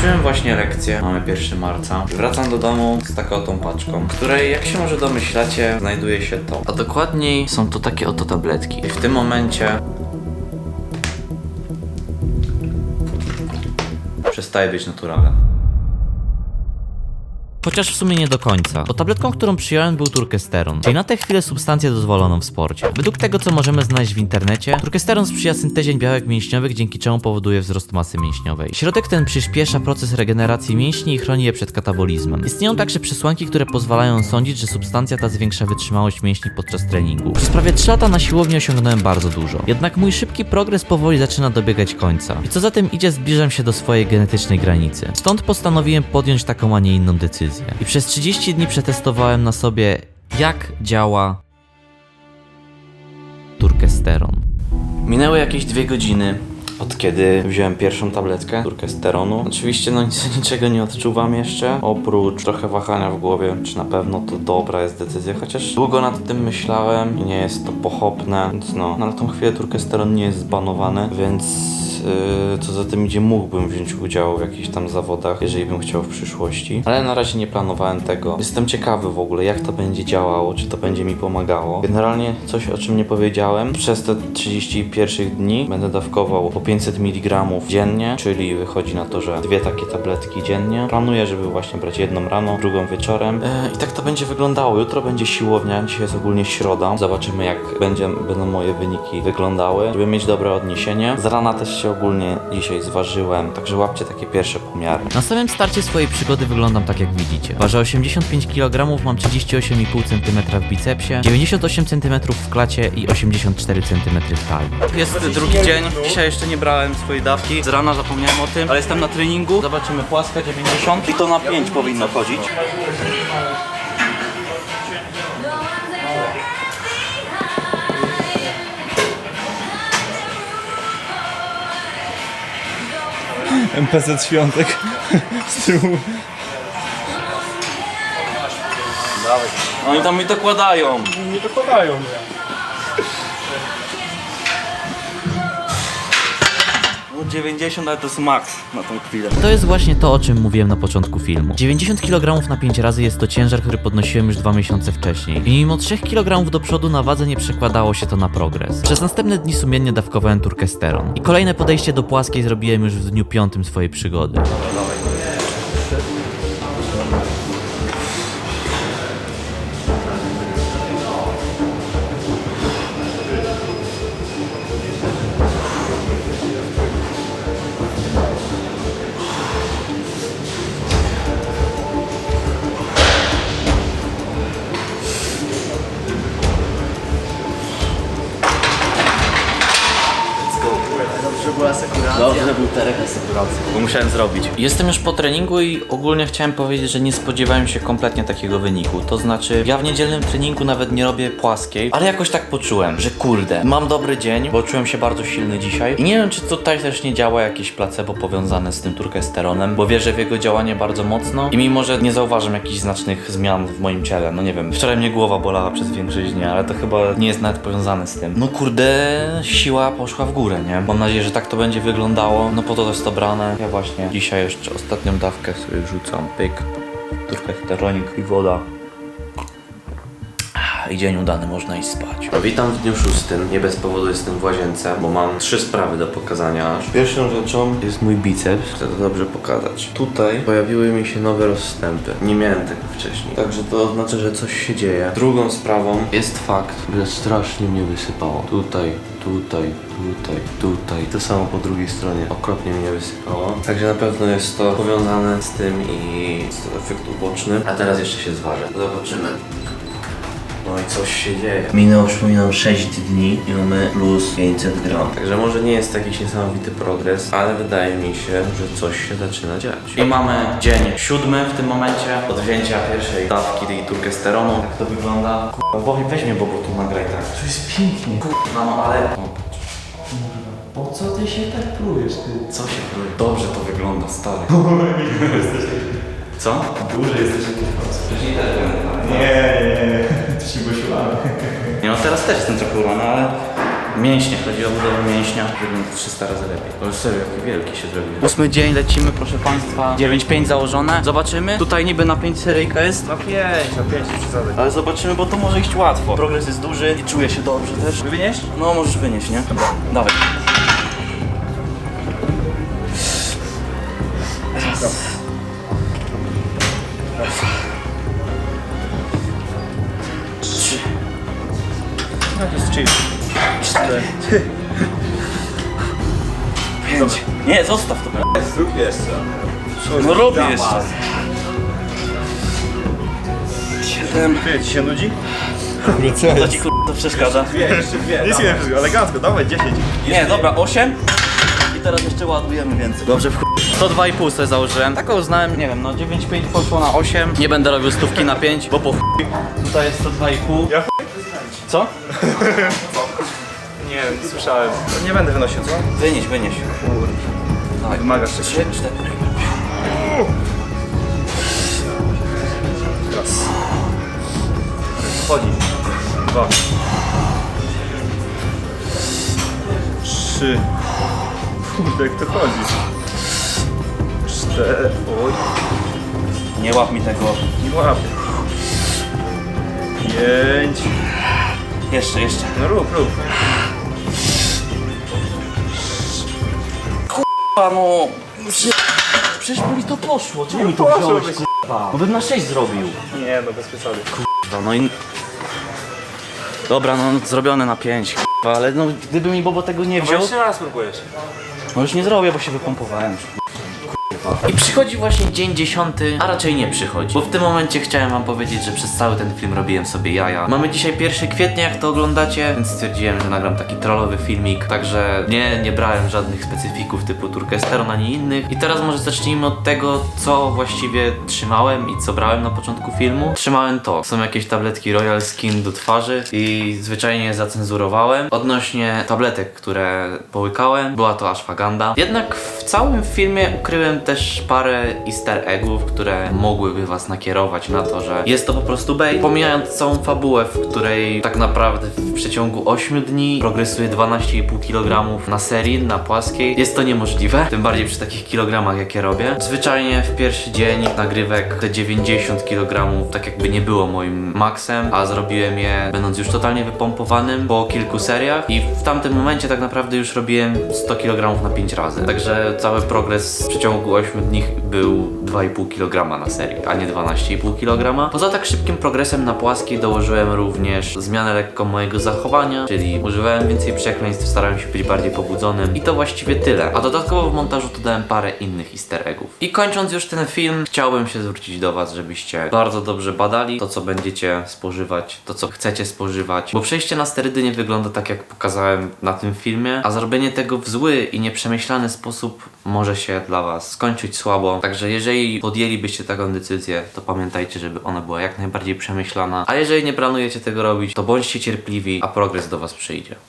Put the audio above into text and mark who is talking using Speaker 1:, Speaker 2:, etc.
Speaker 1: Skończyłem właśnie lekcję, mamy 1 marca. Wracam do domu z taką oto paczką, w której, jak się może domyślacie, znajduje się to. A dokładniej są to takie oto tabletki. I w tym momencie przestaje być naturalne.
Speaker 2: Chociaż w sumie nie do końca, bo tabletką, którą przyjąłem był turkesteron, czyli na tę chwilę substancję dozwoloną w sporcie. Według tego, co możemy znaleźć w internecie, turkesteron sprzyja syntezie białek mięśniowych, dzięki czemu powoduje wzrost masy mięśniowej. Środek ten przyspiesza proces regeneracji mięśni i chroni je przed katabolizmem. Istnieją także przesłanki, które pozwalają sądzić, że substancja ta zwiększa wytrzymałość mięśni podczas treningu. Przez prawie 3 lata na siłowni osiągnąłem bardzo dużo. Jednak mój szybki progres powoli zaczyna dobiegać końca. I co za tym idzie, zbliżam się do swojej genetycznej granicy. Stąd postanowiłem podjąć taką, a nie inną decyzję. I przez 30 dni przetestowałem na sobie, jak działa turkesteron.
Speaker 1: Minęły jakieś dwie godziny od kiedy wziąłem pierwszą tabletkę turkesteronu. Oczywiście no nic, niczego nie odczuwam jeszcze, oprócz trochę wahania w głowie, czy na pewno to dobra jest decyzja, chociaż długo nad tym myślałem i nie jest to pochopne, więc no, na tą chwilę turkesteron nie jest zbanowany, więc co za tym idzie, mógłbym wziąć udział w jakichś tam zawodach, jeżeli bym chciał w przyszłości, ale na razie nie planowałem tego. Jestem ciekawy w ogóle, jak to będzie działało, czy to będzie mi pomagało. Generalnie coś, o czym nie powiedziałem, przez te 30 pierwszych dni będę dawkował po 500 mg dziennie, czyli wychodzi na to, że dwie takie tabletki dziennie. Planuję, żeby właśnie brać jedną rano, drugą wieczorem. E, I tak to będzie wyglądało. Jutro będzie siłownia, dzisiaj jest ogólnie środa. Zobaczymy, jak będzie, będą moje wyniki wyglądały, żeby mieć dobre odniesienie. Z rana też się ogólnie dzisiaj zważyłem, także łapcie takie pierwsze pomiary.
Speaker 2: Na samym starcie swojej przygody wyglądam tak jak widzicie. Ważę 85 kg, mam 38,5 cm w bicepsie, 98 cm w klacie i 84 cm w talii.
Speaker 1: Jest drugi dzień, dzisiaj jeszcze nie brałem swojej dawki. Z rana zapomniałem o tym, ale jestem na treningu. Zobaczymy, płaska 90 i to na 5 powinno chodzić.
Speaker 3: MPZ Świątek z tyłu.
Speaker 1: Oni tam mi dokładają.
Speaker 3: Nie dokładają.
Speaker 1: No 90, ale to jest max na tą chwilę.
Speaker 2: To jest właśnie to, o czym mówiłem na początku filmu. 90 kg na 5 razy jest to ciężar, który podnosiłem już 2 miesiące wcześniej. I mimo 3 kg do przodu na wadze nie przekładało się to na progres. Przez następne dni sumiennie dawkowałem turkesteron. I kolejne podejście do płaskiej zrobiłem już w dniu piątym swojej przygody.
Speaker 1: hace Dobrze, że był terek asekuracji. Bo musiałem zrobić. Jestem już po treningu i ogólnie chciałem powiedzieć, że nie spodziewałem się kompletnie takiego wyniku. To znaczy, ja w niedzielnym treningu nawet nie robię płaskiej, ale jakoś tak poczułem, że kurde, mam dobry dzień, bo czułem się bardzo silny dzisiaj. I nie wiem, czy tutaj też nie działa jakieś placebo powiązane z tym turkesteronem, bo wierzę w jego działanie bardzo mocno i mimo, że nie zauważam jakichś znacznych zmian w moim ciele, no nie wiem, wczoraj mnie głowa bolała przez większość dnia, ale to chyba nie jest nawet powiązane z tym. No kurde, siła poszła w górę, nie? Mam nadzieję, że tak to będzie wyglądało. No po to to jest to brane. Ja właśnie dzisiaj jeszcze ostatnią dawkę sobie rzucam. Pyk, turkesteronik i woda. I dzień udany, można iść spać. Witam w dniu szóstym. Nie bez powodu jestem w łazience, bo mam trzy sprawy do pokazania. Pierwszą rzeczą jest mój biceps. Chcę to dobrze pokazać. Tutaj pojawiły mi się nowe rozstępy. Nie miałem tego wcześniej. Także to oznacza, że coś się dzieje. Drugą sprawą jest fakt, że strasznie mnie wysypało. Tutaj, tutaj, tutaj, tutaj. To samo po drugiej stronie. Okropnie mnie wysypało. Także na pewno jest to powiązane z tym i z efekt uboczny. A teraz jeszcze się zważę. Zobaczymy. No i coś się dzieje. Minęło, przypominam, 6 dni i mamy plus 500 gram. Także może nie jest jakiś niesamowity progres, ale wydaje mi się, że coś się zaczyna dziać. I mamy dzień siódmy w tym momencie od wzięcia pierwszej dawki tej turkesteronu. Jak to wygląda? Kurwa, Bobby, weź mnie, bo tu nagraj tak. To jest pięknie. Kurwa, no ale...
Speaker 3: Po co ty się tak plujesz, ty?
Speaker 1: Co się dzieje? Dobrze to wygląda, stary. Co?
Speaker 3: Duży jesteś jakiś po
Speaker 1: Wcześniej też byłem
Speaker 3: Nie, nie, nie. Ty się gosiłamy.
Speaker 1: Nie no, teraz też jestem trochę urany, ale Mięśnie, chodzi o budowę mięśnia, wygląda 300 razy lepiej. Już serio, jaki wielki się zrobił. Ósmy dzień, lecimy proszę Państwa. 9-5 założone. Zobaczymy. Tutaj niby na 5 seryjka jest.
Speaker 3: Na pięć, na pięć przesadzę.
Speaker 1: Ale zobaczymy, bo to może iść łatwo. Progres jest duży i czuję się dobrze też.
Speaker 3: Wynieś?
Speaker 1: No, możesz wynieść, nie? Dobra. Dawaj. Nie, zostaw to.
Speaker 3: Zrób jeszcze.
Speaker 1: No robię jeszcze. Siedem.
Speaker 3: Ty, ci się nudzi?
Speaker 1: Co ci kurwa to przeszkadza?
Speaker 3: Dwie, jeszcze dwie. Nic nie wszystko, elegancko, dawaj, dziesięć.
Speaker 1: Nie, dobra, 8 i teraz jeszcze ładujemy więcej. Dobrze, w chuj. To 2,5 sobie założyłem. Taką uznałem, nie wiem, no 9,5 poszło na 8. Nie będę robił stówki na 5, bo po chuj. Tutaj jest to 2,5.
Speaker 3: Ja
Speaker 1: Co?
Speaker 3: Nie wiem, nie słyszałem. Nie będę wynosił, co?
Speaker 1: Wynieś, wynieś. 3,
Speaker 3: czegoś.
Speaker 1: 4.
Speaker 3: Raz. Wchodzi. Dwa. Trzy. Kurde, jak to chodzi. Cztery. Oj,
Speaker 1: Nie łap mi tego.
Speaker 3: nie łapię. Pięć.
Speaker 1: Jeszcze, jeszcze.
Speaker 3: No rób, rób.
Speaker 1: A no. Przecież by mi to poszło. Czemu mi to
Speaker 3: poszło
Speaker 1: wziąłeś, kurwa? No bym na 6 zrobił.
Speaker 3: Nie, no bez przesady.
Speaker 1: Kurwa, no i... Dobra, no zrobione na 5, kurwa, ale no gdyby mi Bobo tego nie wziął,
Speaker 3: raz próbujesz.
Speaker 1: no już nie zrobię, bo się wypompowałem. I przychodzi właśnie dzień dziesiąty, a raczej nie przychodzi. Bo w tym momencie chciałem wam powiedzieć, że przez cały ten film robiłem sobie jaja. Mamy dzisiaj 1 kwietnia, jak to oglądacie, więc stwierdziłem, że nagram taki trollowy filmik. Także nie, nie brałem żadnych specyfików typu Turkesteron ani innych. I teraz może zacznijmy od tego, co właściwie trzymałem i co brałem na początku filmu. Trzymałem to. Są jakieś tabletki Royal Skin do twarzy i zwyczajnie zacenzurowałem. Odnośnie tabletek, które połykałem, była to ashwagandha. Jednak w całym filmie ukryłem też parę easter eggów, które mogłyby was nakierować na to, że jest to po prostu bait. Pomijając całą fabułę, w której tak naprawdę w przeciągu 8 dni progresuje 12,5 kg na serii, na płaskiej, jest to niemożliwe. Tym bardziej przy takich kilogramach, jakie robię. Zwyczajnie w pierwszy dzień nagrywek te 90 kg tak jakby nie było moim maksem, a zrobiłem je będąc już totalnie wypompowanym po kilku seriach i w tamtym momencie tak naprawdę już robiłem 100 kg na 5 razy. Także cały progres w przeciągu 8 dni był 2,5 kg na serii, a nie 12,5 kg. Poza tak szybkim progresem na płaskiej dołożyłem również zmianę lekko mojego zachowania, czyli używałem więcej przekleństw, starałem się być bardziej pobudzonym i to właściwie tyle. A dodatkowo w montażu dodałem parę innych easter eggów. I kończąc już ten film, chciałbym się zwrócić do Was, żebyście bardzo dobrze badali to, co będziecie spożywać, to, co chcecie spożywać, bo przejście na sterydy nie wygląda tak, jak pokazałem na tym filmie, a zrobienie tego w zły i nieprzemyślany sposób może się dla Was skończyć słabo. Także jeżeli podjęlibyście taką decyzję, to pamiętajcie, żeby ona była jak najbardziej przemyślana. A jeżeli nie planujecie tego robić, to bądźcie cierpliwi, a progres do Was przyjdzie.